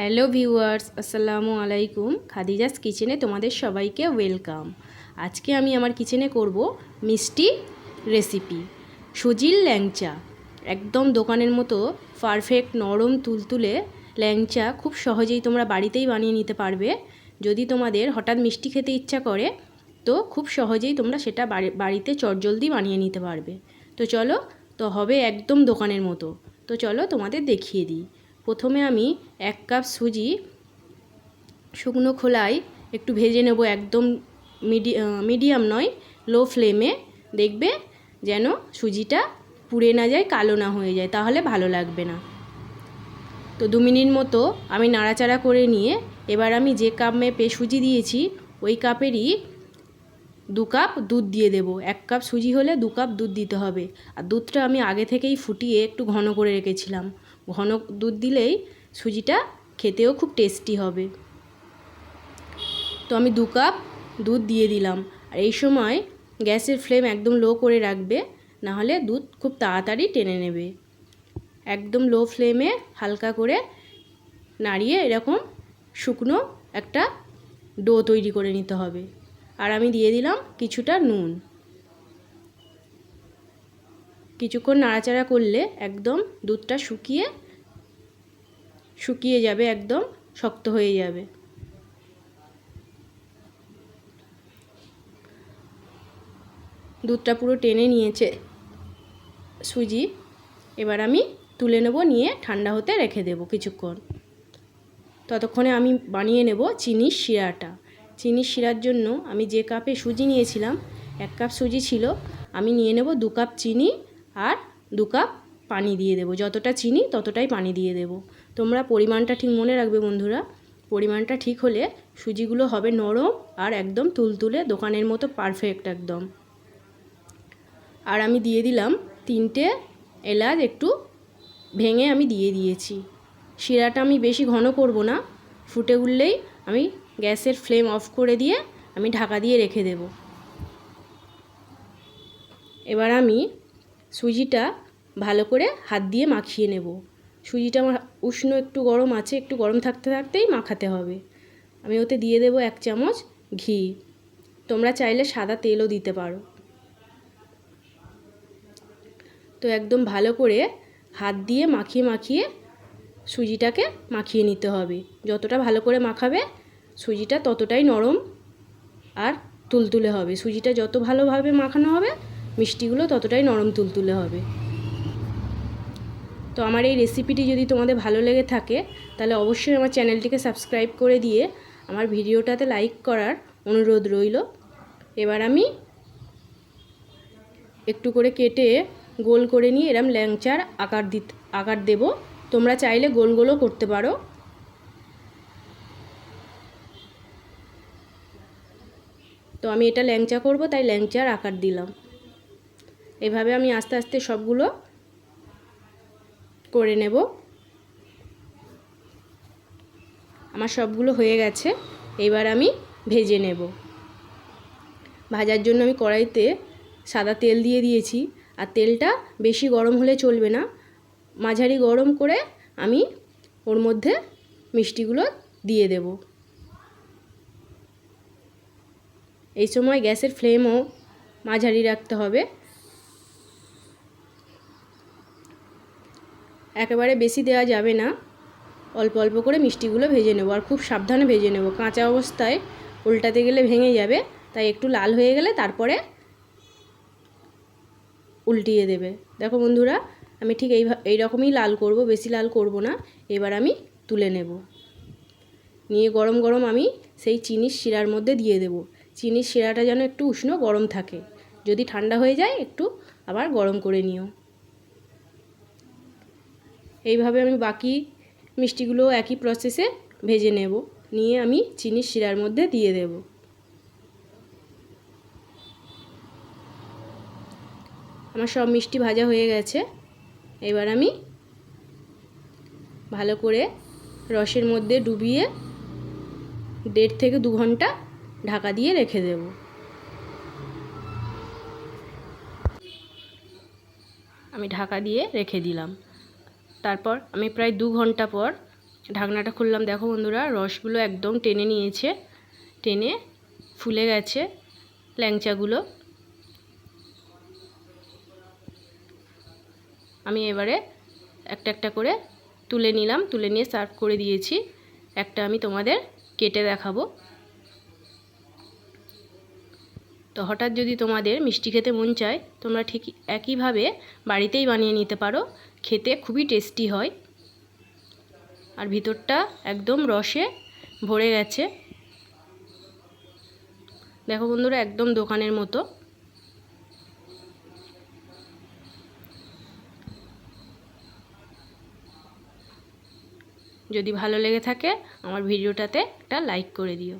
Hello viewers, আসসালামু আলাইকুম। খাদিজাস কিচেনে তোমাদের সবাইকে ওয়েলকাম। আজকে আমি আমার কিচেনে করব মিষ্টি রেসিপি। সুজির ল্যাংচা। একদম দোকানের মতো পারফেক্ট নরম তুলতুলে ল্যাংচা খুব সহজেই তোমরা বাড়িতেই বানিয়ে নিতে পারবে। যদি তোমাদের হঠাৎ মিষ্টি খেতে ইচ্ছা করে, তো খুব সহজেই তোমরা সেটা বাড়ি- বাড়িতে চটজলদি বানিয়ে নিতে পারবে। তো চলো, তো হবে একদম দোকানের মতো। তো চলো তোমাদের দেখিয়ে দিই। প্রথমে আমি এক কাপ সুজি শুকনো খোলায় একটু ভেজে নেব একদম মিডি মিডিয়াম নয়, লো ফ্লেমে। দেখবে যেন সুজিটা পুড়ে না যায়, কালো না হয়ে যায়, তাহলে ভালো লাগবে না। তো দু মিনিট মতো আমি নাড়াচাড়া করে নিয়ে এবার আমি যে কাপ মেপে সুজি দিয়েছি, ওই কাপেরই দু কাপ দুধ দিয়ে দেব। এক কাপ সুজি হলে দু কাপ দুধ দিতে হবে। আর দুধটা আমি আগে থেকেই ফুটিয়ে একটু ঘন করে রেখেছিলাম। ঘন দুধ দিলেই সুজিটা খেতেও খুব টেস্টি হবে। তো আমি দু কাপ দুধ দিয়ে দিলাম। আর এই সময় গ্যাসের ফ্লেম একদম লো করে রাখবে নাহলে দুধ খুব তাড়াতাড়ি টেনে নেবে। একদম লো ফ্লেমে হালকা করে নাড়িয়ে এরকম শুকনো একটা ডো তৈরি করে নিতে হবে। আর আমি দিয়ে দিলাম কিছুটা নুন। কিছুক্ষণ নাড়াচাড়া করলে একদম দুধটা শুকিয়ে শুকিয়ে যাবে, একদম শক্ত হয়ে যাবে। দুধটা পুরো টেনে নিয়েছে সুজি। এবার আমি তুলে নেব, নিয়ে ঠান্ডা হতে রেখে দেব কিছুক্ষণ। ততক্ষণে আমি বানিয়ে নেব চিনির শিরাটা। চিনির শিরার জন্য আমি যে কাপে সুজি নিয়েছিলাম, এক কাপ সুজি ছিল, আমি নিয়ে নেব দু কাপ চিনি আর দু কাপ পানি দিয়ে দেবো। যতটা চিনি ততটাই পানি দিয়ে দেবো। তোমরা পরিমাণটা ঠিক মনে রাখবে বন্ধুরা। পরিমাণটা ঠিক হলে সুজিগুলো হবে নরম আর একদম তুলতুলে, দোকানের মতো পারফেক্ট একদম। আর আমি দিয়ে দিলাম তিনটে এলাচ একটু ভেঙে আমি দিয়ে দিয়েছি। শিরাটা আমি বেশি ঘন করব না, ফুটে উঠলেই আমি গ্যাসের ফ্লেম অফ করে দিয়ে আমি ঢাকা দিয়ে রেখে দেব। এবার আমি সুজিটা ভালো করে হাত দিয়ে মাখিয়ে নেব। সুজিটা আমার উষ্ণ একটু গরম আছে, একটু গরম থাকতে থাকতেই মাখাতে হবে। আমি ওতে দিয়ে দেব এক চামচ ঘি। তোমরা চাইলে সাদা তেলও দিতে পারো। তো একদম ভালো করে হাত দিয়ে মাখিয়ে মাখিয়ে সুজিটাকে মাখিয়ে নিতে হবে। যতটা ভালো করে মাখাবে সুজিটা ততটাই নরম আর তুলতুলে হবে। সুজিটা যত ভালোভাবে মাখানো হবে, মিষ্টিগুলো ততটাই নরম তুলতুলে হবে। তো আমার এই রেসিপিটি যদি তোমাদের ভালো লেগে থাকে, তাহলে অবশ্যই আমার চ্যানেলটিকে সাবস্ক্রাইব করে দিয়ে আমার ভিডিওটাতে লাইক করার অনুরোধ রইল। এবার আমি একটু করে কেটে গোল করে নিয়ে এরম ল্যাংচার আকার দিত আকার দেব। তোমরা চাইলে গোল গোলও করতে পারো। তো আমি এটা ল্যাংচা করব, তাই ল্যাংচার আকার দিলাম। এভাবে আমি আস্তে আস্তে সবগুলো করে নেব। আমার সবগুলো হয়ে গেছে, এবার আমি ভেজে নেব। ভাজার জন্য আমি কড়াইতে সাদা তেল দিয়ে দিয়েছি, আর তেলটা বেশি গরম হলে চলবে না। মাঝারি গরম করে আমি ওর মধ্যে মিষ্টিগুলো দিয়ে দেব। এই সময় গ্যাসের ফ্লেমও মাঝারি রাখতে হবে। একেবারে বেশি দেওয়া যাবে না। অল্প অল্প করে মিষ্টিগুলো ভেজে নেব আর খুব সাবধানে ভেজে নেব। কাঁচা অবস্থায় উল্টাতে গেলে ভেঙে যাবে, তাই একটু লাল হয়ে গেলে তারপরে উল্টিয়ে দেবে। দেখো বন্ধুরা, আমি ঠিক এই এই রকমই লাল করব, বেশি লাল করব না। এবার আমি তুলে নেব। নিয়ে গরম গরম আমি সেই চিনির শিরার মধ্যে দিয়ে দেব। চিনির শিরাটা যেন একটু উষ্ণ গরম থাকে। যদি ঠান্ডা হয়ে যায়, একটু আবার গরম করে নিও। এইভাবে আমি বাকি মিষ্টিগুলো একই প্রসেসে ভেজে নেব। নিয়ে আমি চিনির শিরার মধ্যে দিয়ে দেব। আমার সব মিষ্টি ভাজা হয়ে গেছে। এবার আমি ভালো করে রসের মধ্যে ডুবিয়ে দেড় থেকে দু ঘণ্টা ঢাকা দিয়ে রেখে দেব। আমি ঢাকা দিয়ে রেখে দিলাম। তারপর আমি প্রায় দু ঘণ্টা পর ঢাকনাটা খুললাম। দেখো বন্ধুরা, রসগুলো একদম টেনে নিয়েছে। টেনে ফুলে গেছে ল্যাংচাগুলো। আমি এবারে একটা একটা করে তুলে নিলাম। তুলে নিয়ে সার্ভ করে দিয়েছি। একটা আমি তোমাদের কেটে দেখাবো। তো হঠাৎ যদি তোমাদের মিষ্টি খেতে মন চায়, তোমরা ঠিক একইভাবে বাড়িতেই বানিয়ে নিতে পারো। খেতে খুবই টেস্টি হয়। আর ভিতরটা একদম রসে ভরে গেছে। দেখো বন্ধুরা, একদম দোকানের মতো। যদি ভালো লেগে থাকে, আমার ভিডিওটাতে একটা লাইক করে দিও।